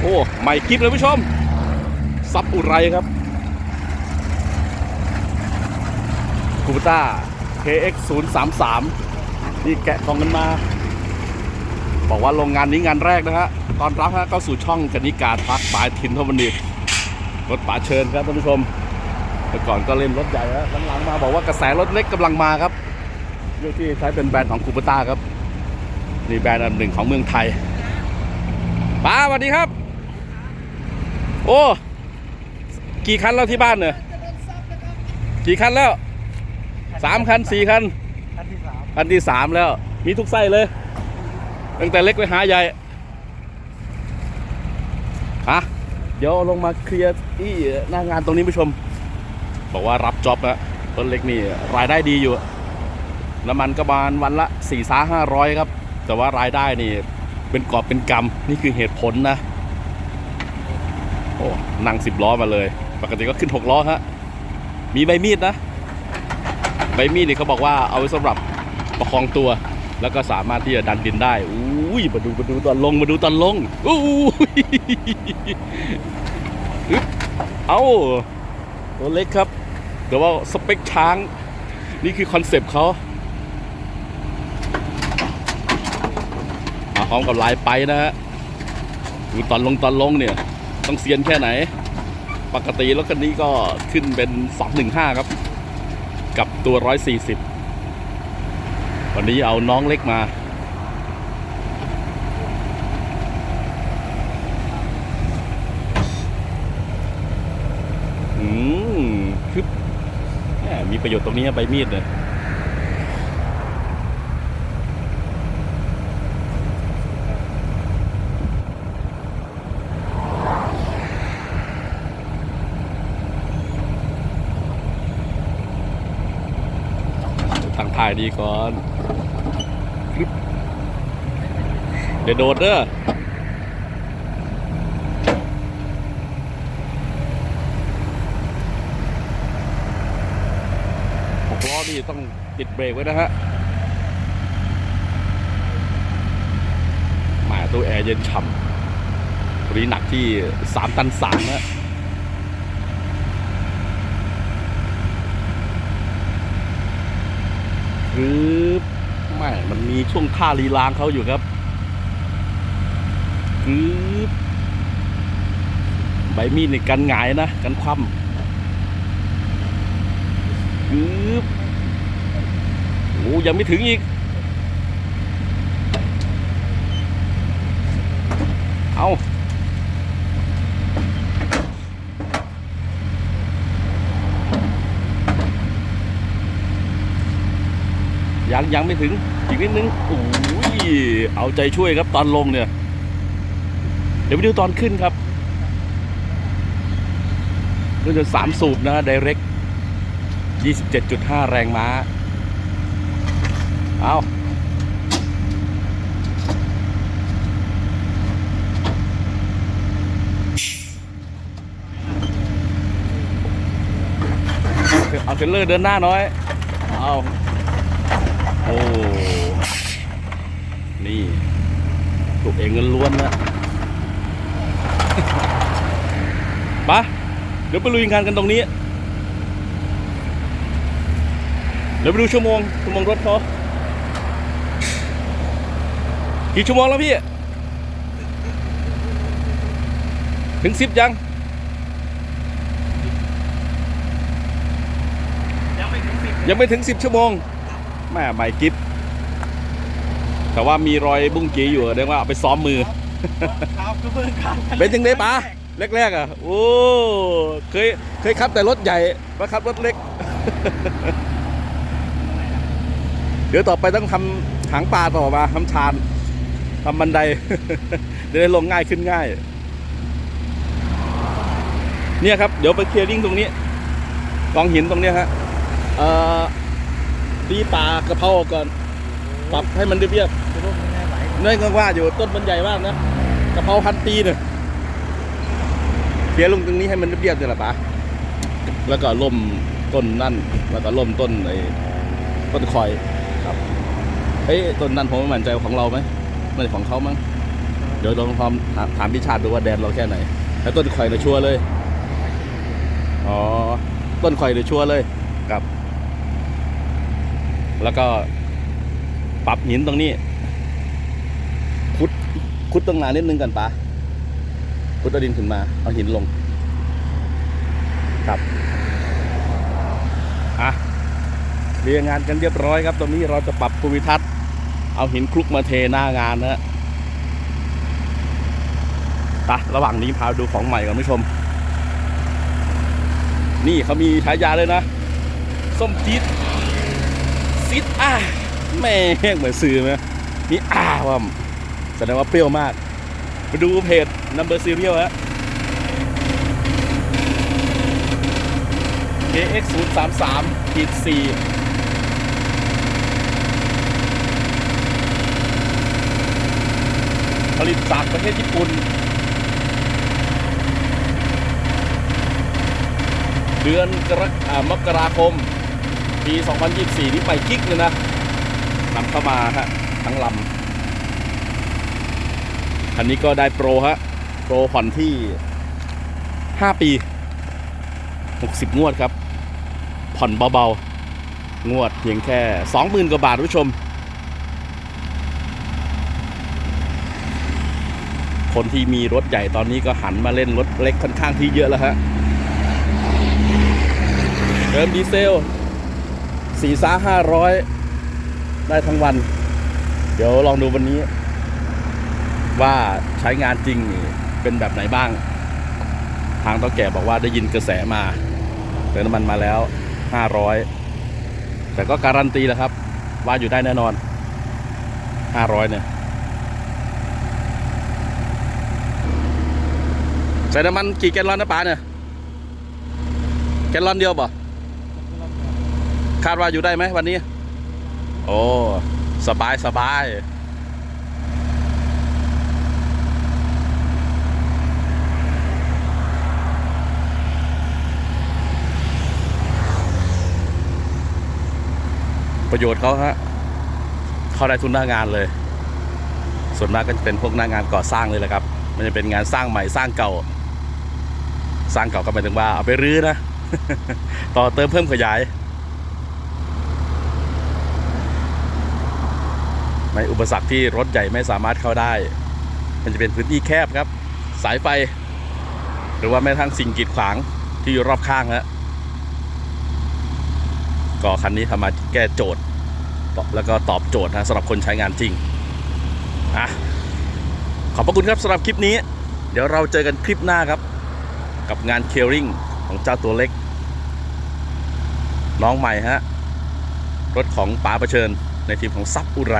โอ้ใหม่กิฟเลยผู้ชม ซับอุไรครับคูปต้า KX 0 3 3นี่แกะกล่องกันมา บอกว่าโรงงานนี้งานแรกนะฮะ ตอนรับฮะเข้าสู่ช่องกนิการพักปลายทินทวันนี้รถป๋าเชิญครับท่านผู้ชมแต่ก่อนก็เล่นรถใหญ่ฮะหลังๆมาบอกว่ากระแสรถเล็กกำลังมาครับเรื่องที่ใช้เป็นแบรนด์ของคูปต้าครับนี่แบรนด์อันหนึ่งของเมืองไทยป้าสวัสดีครับ โอ้ กี่คันแล้วที่บ้านเนี่ยกี่คันแล้วสามคันสี่คันอันที่สามคันที่สามแล้ว มีทุกไส้เลย ตั้งแต่เล็กไปหาใหญ่ฮะเดี๋ยวลงมาเคลียร์ที่หน้างานตรงนี้ผู้ชม บอกว่ารับจ็อบนะรถเล็กนี่รายได้ดีอยู่ น้ำมันก็ประมาณวันละสี่สาห้าร้อยครับ แต่ว่ารายได้นี่เป็นกอบเป็นกำนี่คือเหตุผลนะ อ้นั่งสิบล้อมาเลย ปกติก็ขึ้นหกล้อฮะมีใบมีดนะ ใบมีดนี่เขาบอกว่าเอาไว้สำหรับประคองตัว แล้วก็สามารถที่จะดันดินได้อุ้ยมาดูมาดูตอนลงมาดูตอนลงอู้เอาตัวเล็กครับแต่ว่าสเปคช้าง นี่คือคอนเซปต์เขามาพร้อมกับลายไปนะฮะดูตอนลงตอนลงเนี่ย ต้องเซียนแค่ไหน ปกติรถคันนี้ก็ขึ้นเป็น 215 ครับ กับตัว 140 วันนี้เอาน้องเล็กมาอืมคือแหมมีประโยชน์ตรงนี้ใบมีดเนี่ย ถ่ายดีก่อนเดี๋ยวโดดเด้อหกล้อนี่ต้องติดเบรกไว้นะฮะหมาตัวแอร์เย็นฉ่ำตัวนี้หนักที่สามตันสามนะคือไม่มันมี ช่วงท่าลีลางเขาอยู่ครับคือใบมีดนี่กันหงายนะ กันคว่ำคือโอ้ยังไม่ถึงอีก เอา ยังยังไม่ถึงอีกนิดนึงโอ้ยเอาใจช่วยครับตอนลงเนี่ย เดี๋ยวไปดูตอนขึ้นครับนี่จะสามสูบนะ direct 27.5 แรงม้า เอาเอาเทรลเลอร์เดินหน้าน้อย เอา โอ้ นี่ถูกเองเงินล้วนนะปะเดี๋ยวไปลุยงานกันตรงนี้ เดี๋ยวไปดูชั่วโมง ชั่วโมงรถเขากี่ชั่วโมงแล้วพี่ ถึงสิบยัง ยังไม่ถึงสิบยังไม่ถึงสิบชั่วโมง แม่ใหม่กิฟแต่ว่ามีรอยบุ้งจีอยู่แสดงว่าเอาไปซ้อมมือ ครับก็เพิ่งขับเป็นยังไงปะแรกๆอะ โอ้ เคย เคยขับแต่รถใหญ่มาขับรถเล็ก เดี๋ยวต่อไปต้องทำหางปลาต่อมาทำชานทำบันได จะได้ลงง่ายขึ้นง่าย เนี่ยครับ เดี๋ยวไปเคลียร์ลิงตรงนี้กองหินตรงเนี้ยฮะ เอ่อ ตีปลากระเพราออกก่อน ปรับให้มันเรียบจะร่วมยังไงไหลๆนี่ก็ว่าอยู่ต้นมันใหญ่มากนะกระเพราพันปีเนี่ยเคลียร์ลงตรงนี้ให้มันเรียบๆเนี่ยแหละปะแล้วก็ล่มต้นนั่น แล้วก็ล่มต้นไอ้ต้นคอยครับเอ้ยต้นนั้นผมไม่มั่นใจว่าของเราไหมไม่ใช่ของเขามั้งเดี๋ยวดี๋ยวลองพร้อมถามถามพี่ชาติดูว่าแดนเราแค่ไหนแล้วต้นข่อยเราชัวร์เลย อ๋อ ต้นข่อยเราชัวร์เลยครับ แล้วก็ปรับหินตรงนี้คุดคุดตรงหนานิดนึงกันปะคุดเอาดินขึ้นมา เอาหินลง ครับอะเรียงงานกันเรียบร้อยครับ ตรงนี้เราจะปรับภูมิทัศน์ เอาหินคลุกมาเทหน้างานนะฮะระหว่างนี้พาดูของใหม่ก่อนผู้ชม นี่เขามีฉายาเลยนะ ส้มจี๊ด ซิดอ่าแม่งเหมือนซื้อไหมมีอ่าว่ะแสดงว่าเปรี้ยวมาก ไปดูเพจ number serial ฮะ KX 0 3 3ขีด4ผลิตจากประเทศญี่ปุ่น เดือนกรกอ่ามกราคม ปี 2024 นี่ไปกิ๊กเลยนะนำเข้ามาฮะทั้งลำคันนี้ก็ได้โปรฮะ โปรผ่อนที่ 5 ปี 60 งวดครับ ผ่อนเบาๆ งวดเพียงแค่ 20,000 กว่าบาทผู้ชม คนที่มีรถใหญ่ตอนนี้ก็หันมาเล่นรถเล็กค่อนข้างที่เยอะแล้วฮะเติมดีเซล สี่ซาห้าร้อยได้ทั้งวัน เดี๋ยวลองดูวันนี้ ว่าใช้งานจริงเป็นแบบไหนบ้าง ทางต้าแก่บอกว่าได้ยินกระแสมาเติมน้ำมันมาแล้ว500แต่ก็การันตีแล้วครับ ว่าอยู่ได้แน่นอน500เนี่ยใส่น้ำมันกี่แกลลอนนะป๋าเนี่ย แกลลอนเดียวบ่ คาดว่าอยู่ได้ไหมวันนี้ โอ้สบายสบายประโยชน์เขาฮะเข้าได้ทุนหน้างานเลย ส่วนมากก็จะเป็นพวกหน้างานก่อสร้างเลยแหละครับ มันจะเป็นงานสร้างใหม่สร้างเก่า สร้างเก่าก็หมายถึงว่าเอาไปรื้อนะ ต่อเติมเพิ่มขยาย ในอุปสรรคที่รถใหญ่ไม่สามารถเข้าได้ มันจะเป็นพื้นที่แคบครับ สายไฟ หรือว่าแม้กระทั่งสิ่งกีดขวางที่อยู่รอบข้างฮะก็คันนี้ทำมาแก้โจทย์ แล้วก็ตอบโจทย์นะสำหรับคนใช้งานจริงอะขอบพระคุณครับสำหรับคลิปนี้ เดี๋ยวเราเจอกันคลิปหน้าครับ กับงานเคลริงของเจ้าตัวเล็ก น้องใหม่ฮะรถของป๋าประเชิญในทีมของซับอุไร